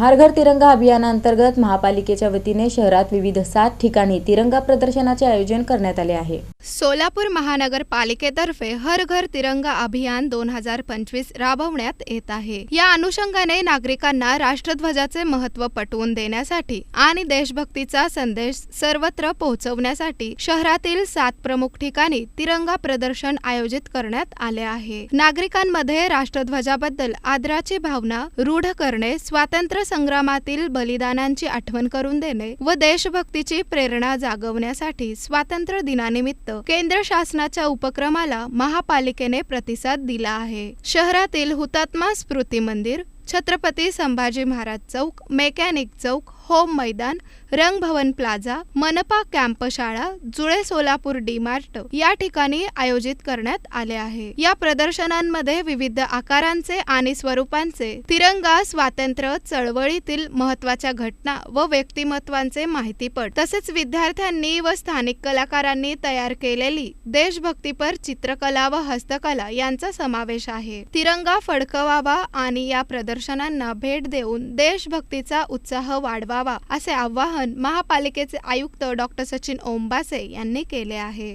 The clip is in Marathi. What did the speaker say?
हर घर तिरंगा अभियानांतर्गत महापालिकेच्या वतीने शहरात विविध सात ठिकाणी तिरंगा प्रदर्शनाचे आयोजन करण्यात आले आहे. सोलापूर महानगरपालिकेतर्फे हर घर तिरंगा अभियान दोन हजार पंचवीस राबवण्यात येत आहे. या अनुषंगाने नागरिकांना राष्ट्रध्वजाचे महत्त्व पटवून देण्यासाठी आणि देशभक्तीचा संदेश सर्वत्र पोहोचवण्यासाठी शहरातील सात प्रमुख ठिकाणी तिरंगा प्रदर्शन आयोजित करण्यात आले आहे. नागरिकांमध्ये राष्ट्रध्वजाबद्दल आदराची भावना रूढ करणे स्वातंत्र्य संग्रामातील बलिदानांची आठवण करून देणे व देशभक्तीची प्रेरणा जागवण्यासाठी स्वातंत्र्य दिनानिमित्त केंद्र शासनाच्या उपक्रमाला महापालिकेने प्रतिसाद दिला आहे. शहरातील Hutatma Smruti Mandir Chhatrapati Sambhaji Maharaj Chowk mechanic Chowk home Maidan Rangbhavan plaza मनपा कॅम्प शाळा जुळे सोलापूर डी मार्ट या ठिकाणी आयोजित करण्यात आले आहे. या प्रदर्शनांमध्ये विविध आकारांचे आणि स्वरूपांचे तिरंगा स्वातंत्र्य चळवळीतील महत्त्वाच्या घटना व व्यक्तिमत्वांचे माहितीपट तसेच विद्यार्थ्यांनी व स्थानिक कलाकारांनी तयार केलेली देशभक्तीपर चित्रकला व हस्तकला यांचा समावेश आहे. तिरंगा फडकवावा आणि या प्रदर्शनांना भेट देऊन देशभक्तीचा उत्साह वाढवा वाढवावा असे आवाहन महापालिकेचे आयुक्त डॉक्टर सचिन ओंबासे यांनी केले आहे.